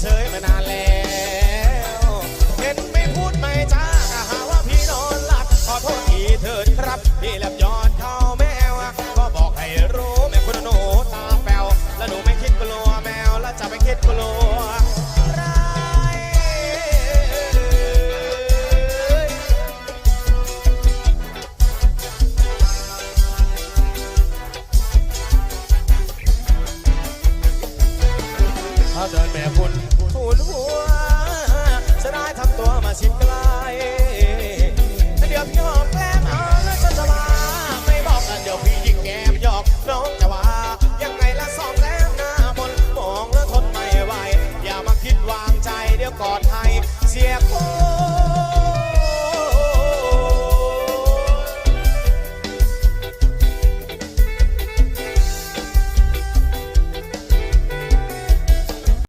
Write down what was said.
เฉยมานานแล้วเห็นไม่พูดไม่จ้าหาว่าพี่นอนหลับขอโทษทีเถิดครับ พี่แลบยอดเข้าแมวก็บอกให้รู้แม่คุณหนูตาแปวแล้วหนูไม่คิดกลัวแมวแล้วจะไปคิดกลัว ขาเดินแม่พุ่นทูลหัวจะได้ทำตัวมาชิบไกลเดี๋ยวพี่หอมแกล้มเอาแล้วฉัจะมาไม่บอกกันเดี๋ยวพี่ยิงแกมหยอกน้องจะว่ายังไงละสองแกล้มหน้าบนมองแล้วทนไม่ไหวอย่ามาคิดวางใจเดี๋ยวกอดให้เสียคน